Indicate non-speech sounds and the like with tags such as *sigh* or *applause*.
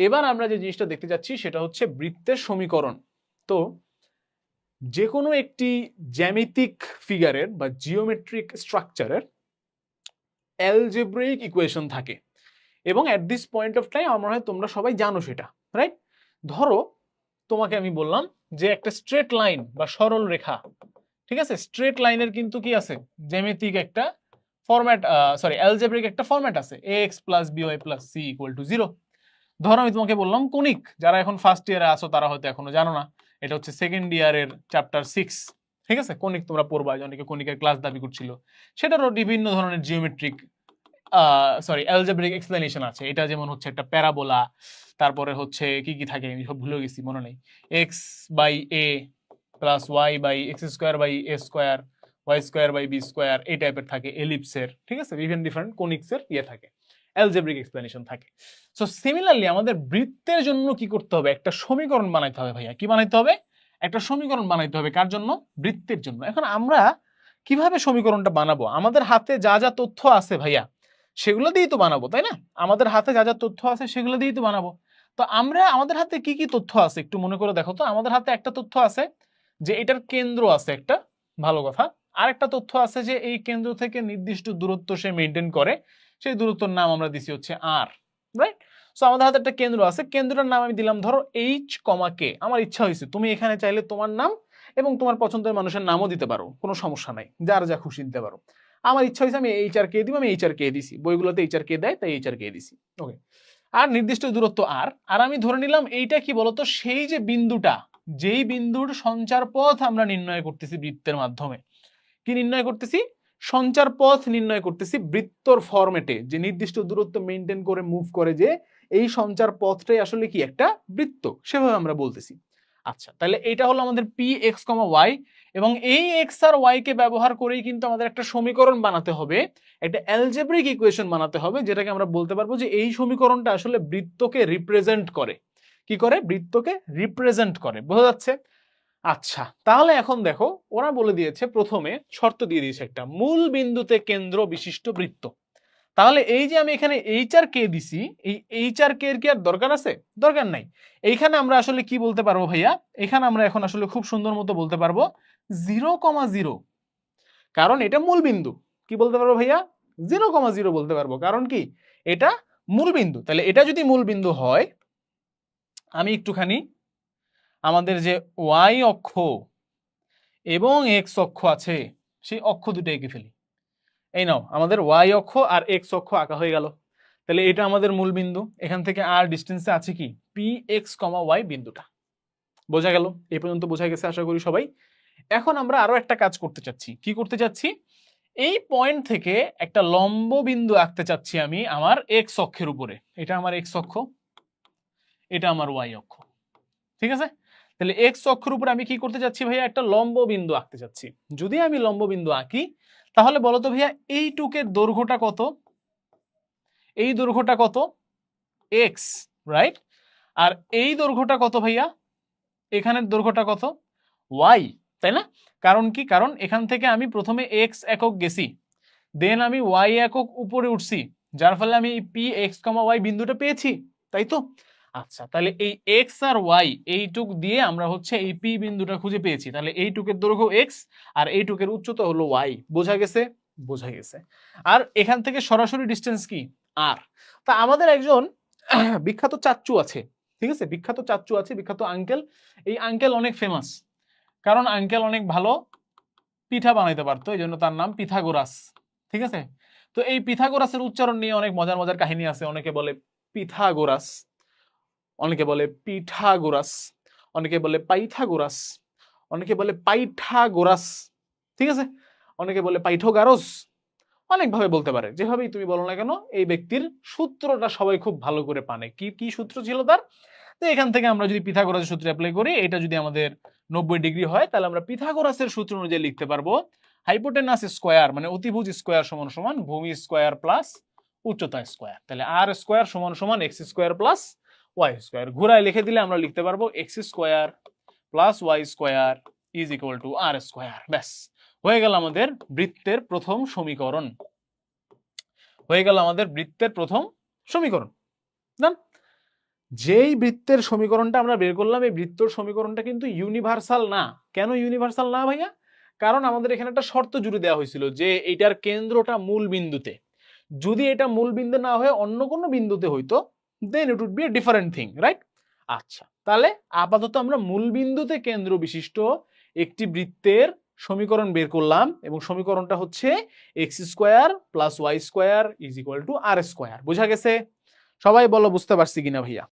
এবার আমরা যে জিনিসটা দেখতে যাচ্ছি সেটা হচ্ছে বৃত্তের সমীকরণ। তো যে কোনো একটি জ্যামিতিক ফিগারের বা জিওমেট্রিক স্ট্রাকচারের অ্যালজেব্রিক ইকুয়েশন থাকে এবং at this point of time আমার হয় তোমরা সবাই জানো সেটা রাইট ধরো তোমাকে আমি বললাম যে একটা স্ট্রেট লাইন বা সরল রেখা, ঠিক আছে? স্ট্রেট লাইনের কিন্তু কি আছে? জ্যামিতিক একটা ফরম্যাট সরি অ্যালজেব্রিক একটা ফরম্যাট আছে A X plus B Y plus C equal to zero ধরো আমি তোমাকে বললাম কনিক যারা এখন ফার্স্ট ইয়ারে আসো তারা হয়তো এখনও জানো না। এটা হচ্ছে সেকেন্ড ইয়ারের চ্যাপ্টার সিক্স ঠিক আছে? কনিক তোমরা পড়বা অনেকে কনিকের ক্লাস দাবি করছিল। সেটারও বিভিন্ন ধরনের জিওমেট্রিক সরি অ্যালজেব্রিক এক্সপ্লেনেশন আছে। এটা যেমন হচ্ছে একটা প্যারাবোলা, তারপরে হচ্ছে কি কি থাকে, আমি সব ভুলে গেছি, মনে নেই। X by A plus Y by X square by A square Y square by B square এই টাইপের থাকে এলিপসের ঠিক আছে? বিভিন্ন ডিফারেন্ট কোনিক্সের ইয়ে থাকে। অ্যালজেব্রিক এক্সপ্লেনেশন থাকে। সো সিমিলারলি আমাদের বৃত্তের জন্য কি করতে হবে? একটা সমীকরণ বানাইতে হবে ভাইয়া। কি বানাইতে হবে? একটা সমীকরণ বানাইতে হবে। কার জন্য? বৃত্তের জন্য। এখন আমরা কীভাবে সমীকরণটা বানাবো? আমাদের হাতে যা যা তথ্য আছে ভাইয়া, সেগুলো দিয়েই তো বানাবো, তাই না? আমাদের হাতে যা যা তথ্য আছে, সেগুলো দিয়েই তো বানাবো। তো আমরা, আমাদের হাতে কি কি তথ্য আছে? একটু মনে করে দেখো তো। আমাদের হাতে একটা তথ্য আছে যে এটার কেন্দ্র আছে একটা, ভালো কথা। আর একটা তথ্য আছে যে এই কেন্দ্র থেকে নির্দিষ্ট দূরত্ব সে মেনটেন করে। সেই দূরত্বর নাম আমরা দিছি হচ্ছে আর রাইট সো আমাদের হাতে একটা কেন্দ্র আছে। কেন্দ্রটার নাম আমি দিলাম, ধরো এইচ কমা কে আমার ইচ্ছা হয়েছে, তুমি এখানে চাইলে তোমার নাম এবং তোমার পছন্দের মানুষের নামও দিতে পারো, কোনো সমস্যা নাই। যার যা খুশি দিতে পারো। আমার ইচ্ছা হয়েছে আমি এইচ আর কে দিব, আমি এইচ আর কে দিছি। বইগুলোতে এইচ আর কে দেয়, তাই এইচ আর কে দিছি ওকে আর নির্দিষ্ট দূরত্ব আর আর আমি ধরে নিলাম এইটা কি বলতো? সেই যে বিন্দুটা, যেই বিন্দুর সঞ্চার পথ আমরা নির্ণয় করতেছি বৃত্তের মাধ্যমে। কি নির্ণয় করতেছি? সঞ্চার পথ নির্ণয় করতেছি বৃত্তর ফরম্যাটে, যে নির্দিষ্ট দূরত্ব মেনটেন করে মুভ করে যে এই সঞ্চার পথটাই আসলে কি একটা বৃত্ত, সেভাবে আমরা বলতেছি। আচ্ছা তাহলে এটা হলো আমাদের পি এক্স কমা ওয়াই এবং এই এক্স আর ওয়াই কে ব্যবহার করেই কিন্তু আমাদের একটা সমীকরণ বানাতে হবে, একটা অ্যালজেব্রিক ইকুয়েশন বানাতে হবে, যেটাকে আমরা বলতে পারব যে এই সমীকরণটা আসলে বৃত্তকে রিপ্রেজেন্ট করে। কি করে? বৃত্তকে রিপ্রেজেন্ট করে। বোঝা যাচ্ছে? আচ্ছা তাহলে এখন দেখো, ওরা বলে দিয়েছে প্রথমে শর্ত দিয়ে দিয়েছে একটা, মূল বিন্দুতে কেন্দ্র বিশিষ্ট বৃত্ত। তাহলে এই যে আমি এখানে এইচ আর কে দিছি, এই এইচ আর কে এর কি আর দরকার আছে? দরকার নাই। এইখানে আমরা আসলে কি বলতে পারব ভাইয়া? এখানে আমরা এখন আসলে খুব সুন্দর মতো বলতে পারব জিরো কমা জিরো। কারণ এটা মূল বিন্দু। কি বলতে পারব ভাইয়া? জিরো কমা জিরো বলতে পারব। কারণ কি? এটা মূল বিন্দু। তাহলে এটা যদি মূল বিন্দু হয়, আমি একটুখানি আমাদের যে ওয়াই অক্ষ এবং এক্স অক্ষ আছে, সেই অক্ষ দুটো এঁকে ফেলি। এই নাও, আমাদের ওয়াই অক্ষ আর এক্স অক্ষ আঁকা হয়ে গেল। তাহলে এটা আমাদের মূল বিন্দু। এখান থেকে আর ডিস্টেন্সে আছে কি? পি এক্স কমা ওয়াই বিন্দুটা। বোঝা গেল? এই পর্যন্ত বোঝা গেছে আশা করি সবাই। এখন আমরা আরও একটা কাজ করতে চাচ্ছি। কি করতে চাচ্ছি? এই পয়েন্ট থেকে একটা লম্ব বিন্দু আঁকতে চাচ্ছি আমি আমার এক্স অক্ষের উপরে। এটা আমার এক্স অক্ষ, এটা আমার ওয়াই অক্ষ। ঠিক আছে? তাহলে এক্স অক্ষের উপরে আমি কি করতে চাচ্ছি ভাইয়া? একটা লম্ব বিন্দু আঁকতে চাচ্ছি যদি আমি লম্ব বিন্দু আঁকি, তাহলে বলো তো ভাইয়া, এইটুকের দৈর্ঘ্যটা কত? এই দৈর্ঘ্যটা কত? এক্স রাইট আর এই দৈর্ঘ্যটা কত ভাইয়া? এখানের দৈর্ঘ্যটা কত? ওয়াই তাই না? কারণ কি? কারণ এখান থেকে আমি প্রথমে এক্স একক গেছি। দেন আমি ওয়াই একক উপরে উঠছি, যার ফলে আমি পি এক্স কমা ওয়াই বিন্দুটা পেয়েছি, তাই তো? আচ্ছা তাহলে এই এক্স আর ওয়াই এইটুক দিয়ে আমরা হচ্ছে এই পি বিন্দুটা খুঁজে পেয়েছি। তাহলে এইটুকের দৈর্ঘ্য এক্স আর এইটুকের উচ্চতা হলো ওয়াই বোঝা গেছে? বোঝা গেছে। আর এখান থেকে সরাসরি ডিস্টেন্স কি? আর তা আমাদের একজন *clears throat* বিখ্যাত চাচ্চু আছে, ঠিক আছে? বিখ্যাত চাচ্চু আছে, বিখ্যাত আঙ্কেল এই আঙ্কেল অনেক ফেমাস কারণ আঙ্কেল অনেক ভালো পিঠা বানাইতে পারতো, এই জন্য তার নাম পিথাগোরাস, ঠিক আছে? তো এই পিথাগোরাসের উচ্চারণ নিয়ে অনেক মজার মজার কাহিনী আছে। অনেকে বলে পিথাগোরাস। অনেকে বলে পিঠাগোরাস, অনেকে বলে পাইথাগোরাস, অনেকে বলে পাইঠাগোরাস, ঠিক আছে? অনেকে বলে পাইঠোগারস, অনেকভাবে বলতে পারে। যেভাবেই তুমি বলো না কেন, এই ব্যক্তির সূত্রটা সবাই খুব ভালো করে পানে। কি কি সূত্র ছিল তার? তো এখান থেকে আমরা যদি পিথাগোরাসের সূত্র অ্যাপ্লাই করি, এটা যদি আমাদের নব্বই ডিগ্রি হয়, তাহলে আমরা পিথাগোরাসের সূত্র অনুযায়ী লিখতে পারব হাইপোটেনাস স্কোয়ার মানে অতিভুজ স্কোয়ার সমান সমান ভূমি স্কোয়ার প্লাস উচ্চতা স্কোয়ার তাহলে আর স্কোয়ার সমান সমান X square plus Y square ঘুরায় লিখে দিলে আমরা লিখতে পারব X square plus Y square is equal to R square ব্যাস, হয়ে গেল আমাদের বৃত্তের প্রথম সমীকরণ। হয়ে গেল আমাদের বৃত্তের প্রথম সমীকরণ। জান যেই বৃত্তের সমীকরণটা আমরা বের করলাম, এই বৃত্তর সমীকরণটা কিন্তু ইউনিভার্সাল না। কেন ইউনিভার্সাল না ভাইয়া? কারণ আমাদের এখানে একটা শর্ত জুড়ে দেওয়া হয়েছিল যে এটার কেন্দ্রটা মূল বিন্দুতে। যদি এটা মূল বিন্দু না হয়ে অন্য কোনো বিন্দুতে হইতো then it would be a different thing right আচ্ছা তাহলে আপাতত আমরা মূল বিন্দুতে কেন্দ্র বিশিষ্ট একটি বৃত্তের সমীকরণ বের করলাম এবং সমীকরণটা হচ্ছে X square plus Y square is equal to R square বোঝা গেছে? সবাই বলো, বুঝতে পারছি কিনা ভাইয়া?